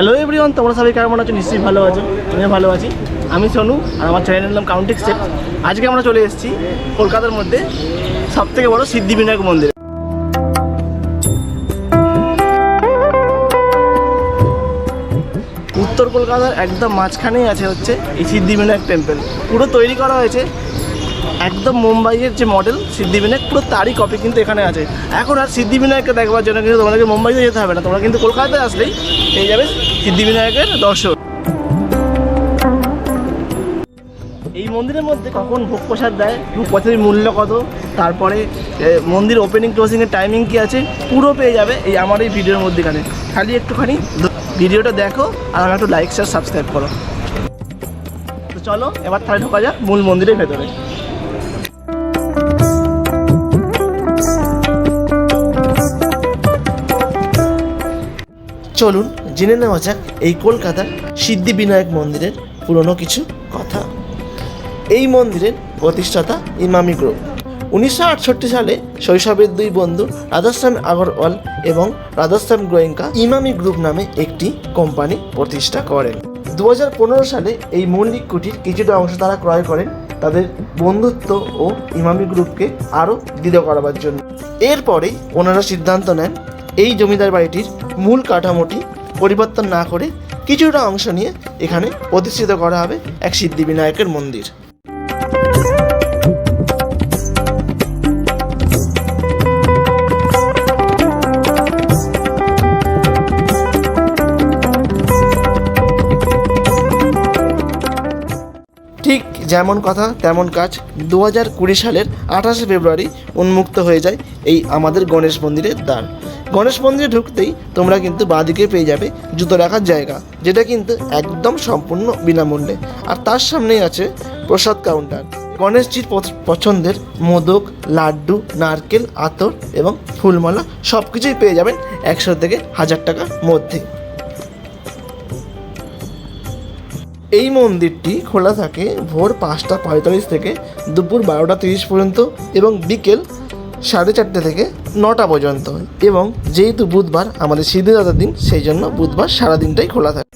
Hello everyone তোমরা সবাই কেমন আছো? নিশ্চয়ই ভালো আছো। আমিও ভালো আছি। আমি সোনু আর আমার চ্যানেলের নাম কাউন্টিং স্টেপ আজকে আমরা চলে এসেছি কলকাতার মধ্যে সব থেকে বড় সিদ্ধিবিনায়ক মন্দির। উত্তর কলকাতার একদম মাঝখানেই আছে হচ্ছে এই সিদ্ধিবিনায়ক টেম্পল পুরো তৈরি করা হয়েছে একদম মুম্বাইয়ের যে মডেল সিদ্ধিবিনায়ক, পুরো তারই কপি কিন্তু এখানে আছে। এখন আর সিদ্ধিবিনায়ককে দেখবার জন্য কিন্তু তোমাদেরকে মুম্বাইতে যেতে হবে না। তোমরা কিন্তু কলকাতায় আসলেই পেয়ে যাবে সিদ্ধিবিনায়কের দর্শন এই মন্দিরের মধ্যে কখন ভোগ প্রসাদ দেয় প্রসাদের মূল্য কত, তারপরে মন্দির ওপেনিং ক্লোজিংয়ের টাইমিং কী আছে, পুরো পেয়ে যাবে এই আমার এই ভিডিওর মধ্যেখানে। খালি একটুখানি ভিডিওটা দেখো, আর আমার একটু লাইক শেয়ার সাবস্ক্রাইব করো। তো চলো, এবার তাহলে ঢোকা যাক মূল মন্দিরের ভেতরে। চলুন জেনে নেওয়া যাক এই কলকাতার সিদ্ধিবিনায়ক মন্দিরের পুরনো কিছু কথা। এই মন্দিরের প্রতিষ্ঠাতা ইমামি গ্রুপ উনিশশো আটষট্টি সালে শৈশবের দুই বন্ধু রাজস্থান আগরওয়াল এবং রাধাশ্যাম গোয়েঙ্কা ইমামি গ্রুপ নামে একটি কোম্পানি প্রতিষ্ঠা করেন। দু হাজার পনেরো সালে এই মল্লিক কুটির কিছুটা অংশ তারা ক্রয় করেন তাদের বন্ধুত্ব ও ইমামি গ্রুপকে আরও দৃঢ় করাবার জন্য। এরপরেই ওনারা সিদ্ধান্ত নেন এই জমিদার বাড়িটির মূল কাঠামোটি পরিবর্তন না করে কিছুটা অংশ নিয়ে এখানে প্রতিষ্ঠিত করা হবে এক সিদ্ধিবিনায়কের মন্দির। ঠিক যেমন কথা, তেমন কাজ দু হাজার কুড়ি সালের আঠাশে ফেব্রুয়ারি উন্মুক্ত হয়ে যায় এই আমাদের গণেশ মন্দিরের দ্বার। গণেশ মন্দিরে ঢুকতেই তোমরা কিন্তু বাঁদিকে পেয়ে যাবে জুতো রাখার জায়গা, যেটা কিন্তু একদম সম্পূর্ণ বিনামূল্যে। আর তার সামনেই আছে প্রসাদ কাউন্টার। গণেশজির পছ- পছন্দের মোদক, লাড্ডু, নারকেল, আতর এবং ফুলমালা সব কিছুই পেয়ে যাবেন একশো থেকে হাজার টাকার মধ্যে। এই মন্দিরটি খোলা থাকে ভোর পাঁচটা পঁয়তাল্লিশ থেকে দুপুর বারোটা তিরিশ পর্যন্ত এবং বিকেল সাড়ে চারটে থেকে নটা পর্যন্ত। এবং যেহেতু বুধবার, আমাদের সিদ্ধিদাতার দিন, সেই জন্য বুধবার সারা দিনটাই খোলা থাকে।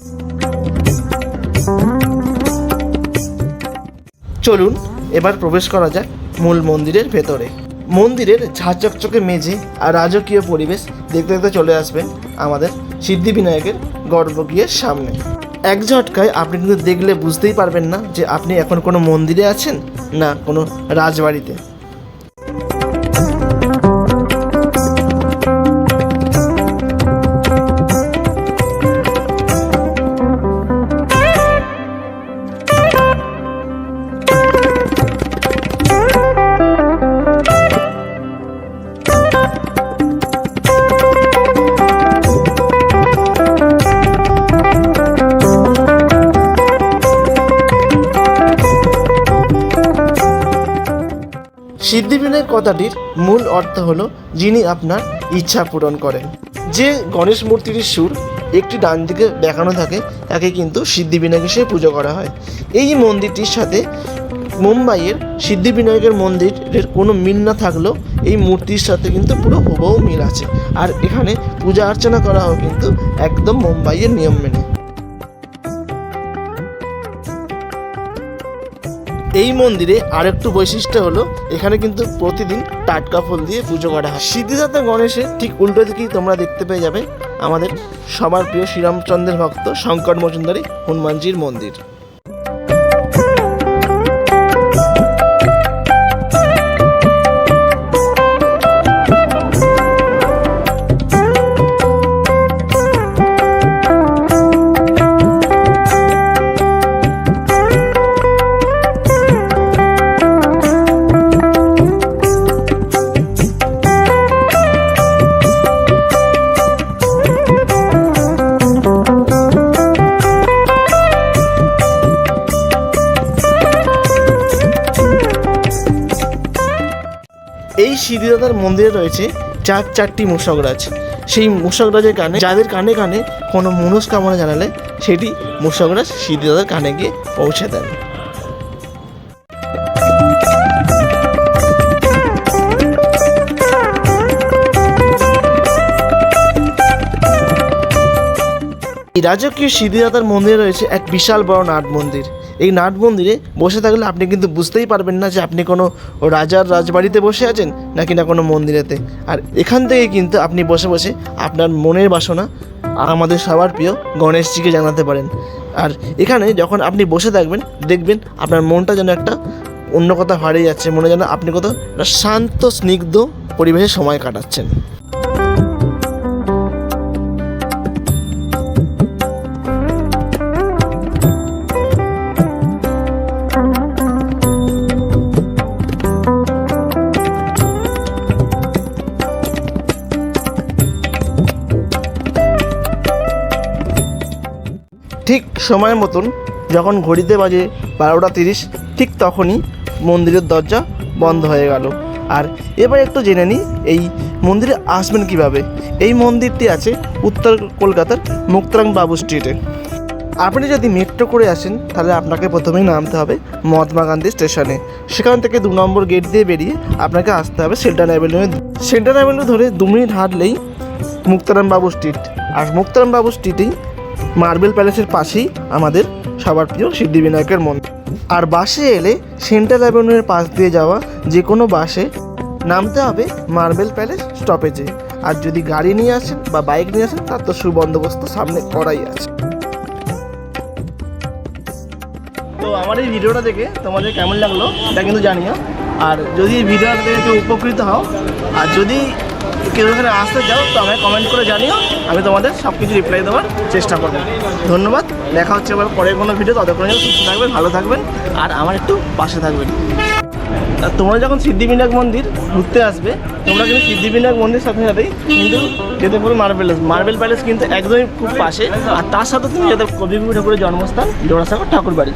চলুন, এবার প্রবেশ করা যাক মূল মন্দিরের ভেতরে। মন্দিরের ঝাঁচকচকে মেঝে আর রাজকীয় পরিবেশ দেখতে দেখতে চলে আসবেন আমাদের সিদ্ধিবিনায়কের গর্ভগৃহের সামনে। এক ঝটকায় আপনি কিন্তু দেখলে বুঝতেই পারবেন না যে আপনি এখন কোনো মন্দিরে আছেন না কোনো রাজবাড়িতে। সিদ্ধিবিনায়ক কথাটির মূল অর্থ হলো যিনি আপনার ইচ্ছা পূরণ করেন। যে গণেশ মূর্তিটির সুর একটি ডান দিকে দেখানো থাকে, তাকে কিন্তু সিদ্ধিবিনায়ক হিসেবে পুজো করা হয়। এই মন্দিরটির সাথে মুম্বাইয়ের সিদ্ধিবিনায়কের মন্দিরের কোনো মিল না থাকলেও এই মূর্তির সাথে কিন্তু পুরো হুবহু মিল আছে। আর এখানে পূজা অর্চনা করা হয় কিন্তু একদম মুম্বাইয়ের নিয়ম মেনে। এই মন্দিরে আরেকটু বৈশিষ্ট্য হলো, এখানে কিন্তু প্রতিদিন টাটকা ফুল দিয়ে পুজো করা হয়। সিদ্ধিদাতা গণেশের ঠিক উল্টো দিকেই তোমরা দেখতে পেয়ে যাবে আমাদের সবার প্রিয় শ্রীরামচন্দ্রের ভক্ত শঙ্কর মজুমদারি হনুমানজির মন্দির। সিদ্ধিদাতার মন্দিরে রয়েছে চার চারটি মূষকরাজ সেই মূষকরাজের কানে যাদের কানে কানে কোনো মনস্কামনা জানালে সেটি মূষকরাজ সিদ্ধিদাতার কানে গিয়ে পৌঁছে দেন। এই রাজকীয় সিদ্ধিদাতার মন্দিরে রয়েছে এক বিশাল বড় নাট মন্দির। এই নাট মন্দিরে বসে থাকলে আপনি কিন্তু বুঝতেই পারবেন না যে আপনি কোনো রাজার রাজবাড়িতে বসে আছেন নাকি না কোনো মন্দিরেতে। আর এখান থেকে কিন্তু আপনি বসে বসে আপনার মনের বাসনা আমাদের সবার প্রিয় গণেশজিকে জানাতে পারেন। আর এখানে যখন আপনি বসে থাকবেন, দেখবেন আপনার মনটা যেন একটা অন্য কথা হারিয়ে যাচ্ছে, মনে যেন আপনি কোথাও একটা শান্ত, স্নিগ্ধ পরিবেশে সময় কাটাচ্ছেন। ঠিক সময় মতন যখন ঘড়িতে বাজে বারোটা তিরিশ, ঠিক তখনই মন্দিরের দরজা বন্ধ হয়ে গেল। আর এবার একটু জেনে নিই, এই মন্দিরে আসবেন কীভাবে? এই মন্দিরটি আছে উত্তর কলকাতার মুক্তারাং বাবু স্ট্রিটে। আপনি যদি মেট্রো করে আসেন, তাহলে আপনাকে প্রথমেই নামতে হবে মহাত্মা গান্ধী স্টেশনে। সেখান থেকে দু নম্বর গেট দিয়ে বেরিয়ে আপনাকে আসতে হবে সেন্ট্রাল অ্যাভিনিউ সেন্ট্রাল অ্যাভিনিউ ধরে দু মিনিট হাঁটলেই মুক্তারাম বাবু স্ট্রিট। আর মুক্তারাম বাবু স্ট্রিটেই মার্বেল প্যালেসের পাশেই আমাদের সবার প্রিয় সিদ্ধিবিনায়কের মন্দির। আর বাসে এলে সেন্ট্রাল অ্যাভিনিউয়ের পাশ দিয়ে যাওয়া যে কোনো বাসে নামতে হবে মার্বেল প্যালেস স্টপেজে। আর যদি গাড়ি নিয়ে আসেন বা বাইক নিয়ে আসেন, তার তো সুবন্দোবস্ত সামনে করাই আছে। তো আমার এই ভিডিওটা দেখে তোমাদের কেমন লাগল, এটা কিন্তু জানিও। আর যদি এই ভিডিওটা দেখে উপকৃত হও, আর যদি কেউ এখানে আসতে যাও তো আমায় কমেন্ট করে জানিও, আমি তোমাদের সব কিছু রিপ্লাই দেওয়ার চেষ্টা করব। ধন্যবাদ, দেখা হচ্ছে এবার পরের কোনো ভিডিও ততক্ষণ সুস্থ থাকবেন, ভালো থাকবেন, আর আমার একটু পাশে থাকবেন। তোমরা যখন সিদ্ধিবিনায়ক মন্দির ঘুরতে আসবে, তোমরা কিন্তু সিদ্ধিবিনায়ক মন্দির সাথে সাথেই কিন্তু যেতে পারো মার্বেল মার্বেল প্যালেস কিন্তু একদমই খুব পাশে, আর তার সাথে তুমি যেতে কবিগুরু ঠাকুরের জন্মস্থান, জোড়াসাগর ঠাকুর বাড়ি